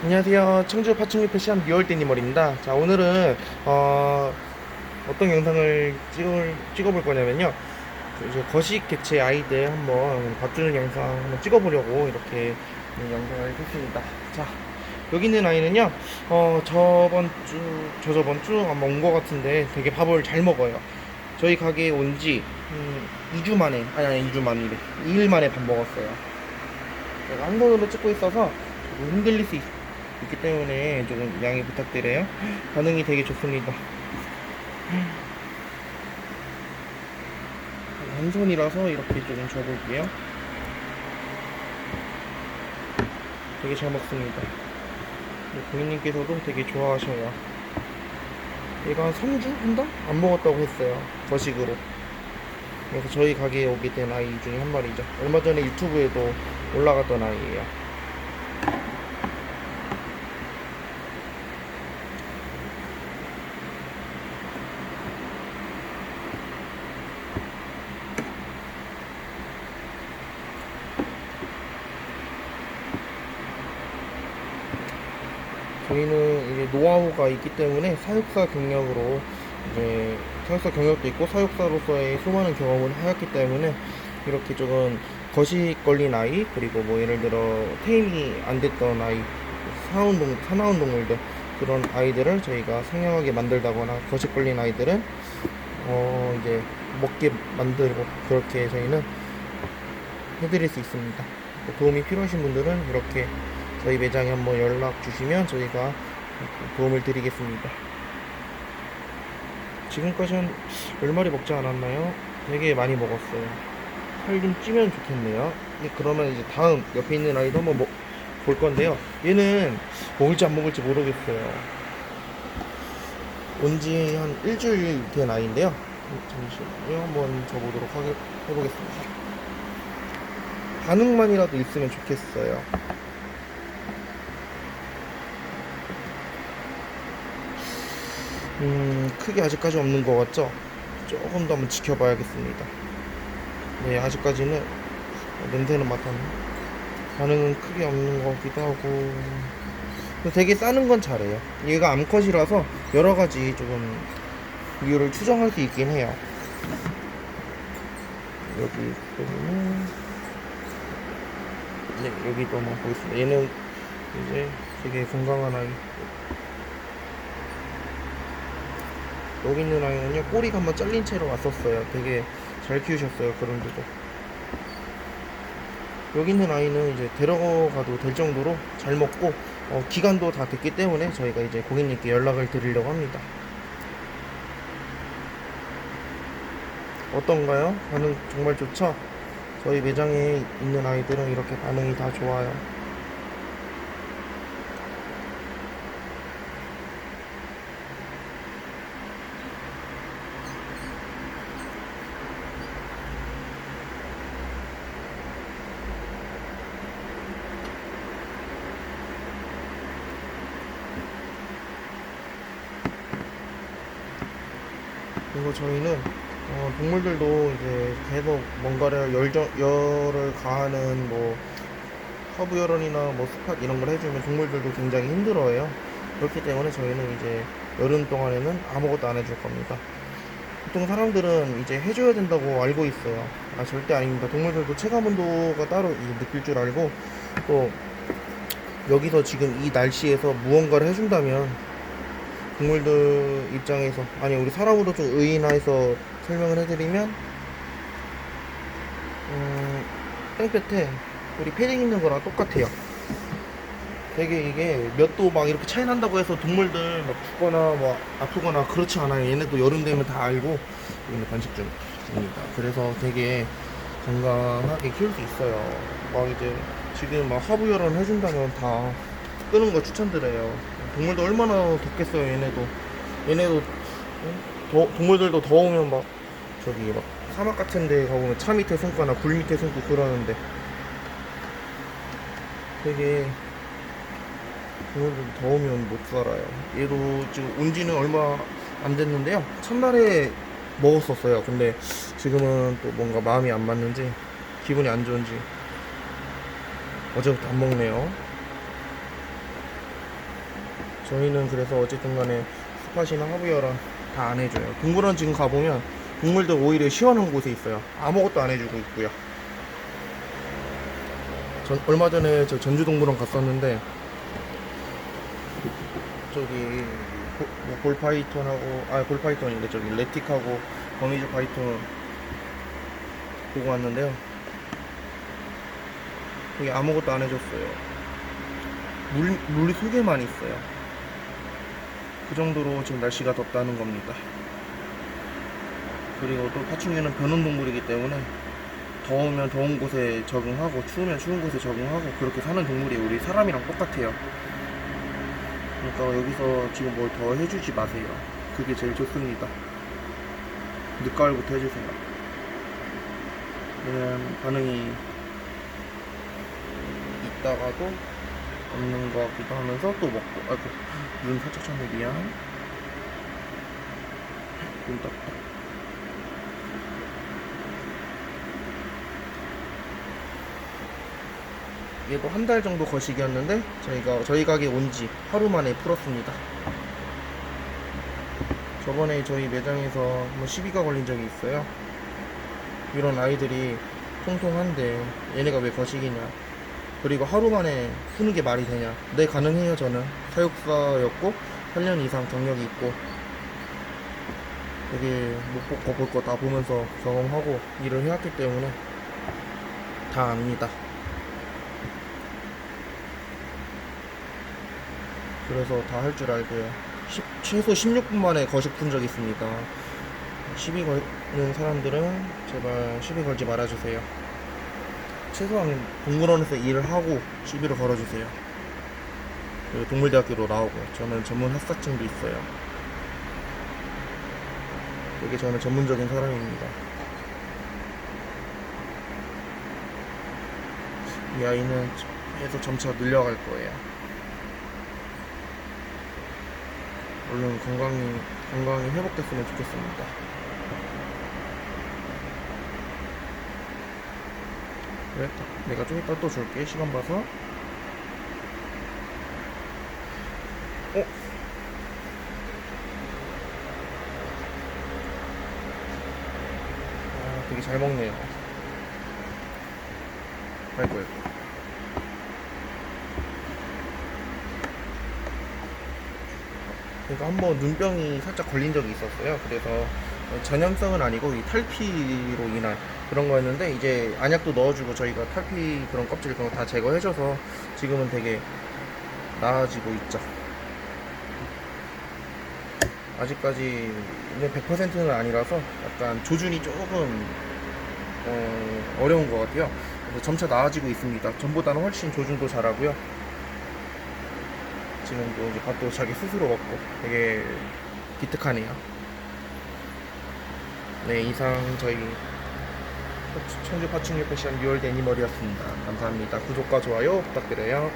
안녕하세요. 청주 파충류 패션 리얼데니멀입니다. 자, 오늘은, 어, 어떤 영상을 찍을, 찍어볼 거냐면요. 그 이제 거식 개체 아이들 한번 봐주는 영상 한번 찍어보려고 이렇게 영상을 했습니다. 자, 여기 있는 아이는요, 어, 저번 주, 저 저번 주 아마 온것 같은데 되게 밥을 잘 먹어요. 저희 가게에 온 지, 음, 2주 만에, 아니, 아니, 2주 만이래. 2일 만에 밥 먹었어요. 제가 한 손으로 찍고 있어서 조금 흔들릴 수 있, 기 때문에 조금 양해 부탁드려요. 반응이 되게 좋습니다. 한 손이라서 이렇게 조금 줘볼게요. 되게 잘 먹습니다. 네, 고객님께서도 되게 좋아하셔요. 얘가 한 3주? 한 달? 안 먹었다고 했어요. 거식으로. 그래서 저희 가게에 오게 된 아이 중에 한 마리죠. 얼마 전에 유튜브에도 올라갔던 아이예요. 저희는 이제 노하우가 있기 때문에 사육사 경력으로 이제 사육사 경력도 있고 사육사로서의 수많은 경험을 하였기 때문에 이렇게 조금 거식 걸린 아이 그리고 뭐 예를 들어 테임이 안 됐던 아이 사나운 동 사나운 동물들 그런 아이들을 저희가 상냥하게 만들다거나 거식 걸린 아이들은 어 이제 먹게 만들고 그렇게 저희는 해드릴 수 있습니다. 도움이 필요하신 분들은 이렇게 저희 매장에 한번 연락 주시면 저희가 도움을 드리겠습니다. 지금까지 한 10마리 먹지 않았나요? 되게 많이 먹었어요. 살 좀 찌면 좋겠네요. 네, 그러면 이제 다음 옆에 있는 아이도 한번 먹, 볼 건데요. 얘는 먹을지 안 먹을지 모르겠어요. 온지 한 일주일 된 아이인데요. 잠시만요. 한번 줘보도록 하게, 해보겠습니다. 반응만이라도 있으면 좋겠어요. 음, 크게 아직까지 없는 것 같죠? 조금 더 한번 지켜봐야겠습니다. 네, 아직까지는 냄새는 맡았네. 반응은 크게 없는 것 같기도 하고. 되게 싸는 건 잘해요. 얘가 암컷이라서 여러 가지 조금 이유를 추정할 수 있긴 해요. 여기 보면은 네, 여기도 한번 보겠습니다. 얘는 이제 되게 건강한 아이. 여기 있는 아이는요 꼬리가 한번 잘린 채로 왔었어요 되게 잘 키우셨어요 그런데도 여기 있는 아이는 이제 데려가도 될 정도로 잘 먹고 어, 기간도 다 됐기 때문에 저희가 이제 고객님께 연락을 드리려고 합니다 어떤가요? 반응 정말 좋죠? 저희 매장에 있는 아이들은 이렇게 반응이 다 좋아요 그리고 저희는 어, 동물들도 이제 계속 뭔가를 열정, 열을 가하는 뭐 허브 열원이나 뭐 스팟 이런 걸 해주면 동물들도 굉장히 힘들어해요. 그렇기 때문에 저희는 이제 여름 동안에는 아무것도 안 해줄 겁니다. 보통 사람들은 이제 해줘야 된다고 알고 있어요. 아 절대 아닙니다. 동물들도 체감 온도가 따로 이- 느낄 줄 알고 또 여기서 지금 이 날씨에서 무언가를 해준다면 동물들 입장에서 아니 우리 사람으로 좀 의인화해서 설명을 해드리면 음, 땡볕에 우리 패딩 입는 거랑 똑같아요. 되게 이게 몇 도 막 이렇게 차이 난다고 해서 동물들 막 죽거나 뭐 아프거나 그렇지 않아요. 얘네도 여름 되면 다 알고 이거는 번식 중입니다. 그래서 되게 건강하게 키울 수 있어요. 막 이제 지금 막 열원 해준다면 다 끄는 거 추천드려요. 동물도 얼마나 덥겠어요, 얘네도. 얘네도 어? 더, 동물들도 더우면 막 저기 막 사막 같은 데 가보면 차 밑에 숨거나 굴 밑에 숨고 그러는데 되게 동물들 더우면 못 살아요. 얘도 지금 온 지는 얼마 안 됐는데요. 첫날에 먹었었어요. 근데 지금은 또 뭔가 마음이 안 맞는지 기분이 안 좋은지 어제부터 안 먹네요. 저희는 그래서 어쨌든 간에 스팟이나 하부열랑 다안 해줘요. 동물원 지금 가보면 동물들 오히려 시원한 곳에 있어요. 아무것도 안 해주고 있고요. 전, 얼마 전에 저 전주동물원 갔었는데 저기 고- 뭐 볼파이톤하고 아 볼파이톤인데 저기 레틱하고 거미줄 파이톤 보고 왔는데요. 거기 아무것도 안 해줬어요. 물, 물 속에만 있어요. 그 정도로 지금 날씨가 덥다는 겁니다. 그리고 또 파충류는 변온 동물이기 때문에 더우면 더운 곳에 적응하고 추우면 추운 곳에 적응하고 그렇게 사는 동물이 우리 사람이랑 똑같아요. 그러니까 여기서 지금 뭘 더 해주지 마세요. 그게 제일 좋습니다. 늦가을부터 해주세요. 왜냐면 반응이 있다가도 없는 것 같기도 하면서 또 먹고 아이고 눈 살짝 쳤네 미안. 눈 떴다. 얘도 한달 정도 거식이었는데 저희가 저희 가게 온 지 하루 만에 풀었습니다. 저번에 저희 매장에서 한번 시비가 걸린 적이 있어요. 이런 아이들이 통통한데 얘네가 왜 거식이냐 그리고 하루 만에 푸는 게 말이 되냐? 네 가능해요 저는. 사육사였고 8년 이상 경력이 있고. 되게 못볼 거 볼 거 다 보면서 경험하고 일을 해왔기 때문에 다 압니다. 그래서 다 할 줄 알고요. 10 최소 16분 만에 거식 푼적 있습니다. 시비 걸는 사람들은 제발 시비 걸지 말아주세요 최소한 동물원에서 일을 하고 시비를 걸어주세요. 동물대학교로 나오고 저는 전문 학사증도 있어요. 되게 저는 전문적인 사람입니다. 이 아이는 계속 점차 늘려갈 거예요. 얼른 건강이 건강이 회복됐으면 좋겠습니다. 그래, 내가 좀 이따 또 줄게. 시간 봐서. 어? 아, 되게 잘 먹네요. 아이고, 아이고. 그러니까 한번 눈병이 살짝 걸린 적이 있었어요. 그래서 전염성은 아니고 이 탈피로 인한 그런 거였는데 이제 안약도 넣어주고 저희가 탈피 그런 껍질 그런 거 다 제거해줘서 지금은 되게 나아지고 있죠. 아직까지 100%는 아니라서 약간 조준이 조금 어, 어려운 것 같아요. 그래서 점차 나아지고 있습니다. 전보다는 훨씬 조준도 잘하고요. 지금도 이제 밥도 자기 스스로 먹고 되게 기특하네요. 네, 이상 저희 청주 파충류 패션 6월 애니멀이었습니다. 감사합니다. 구독과 좋아요 부탁드려요.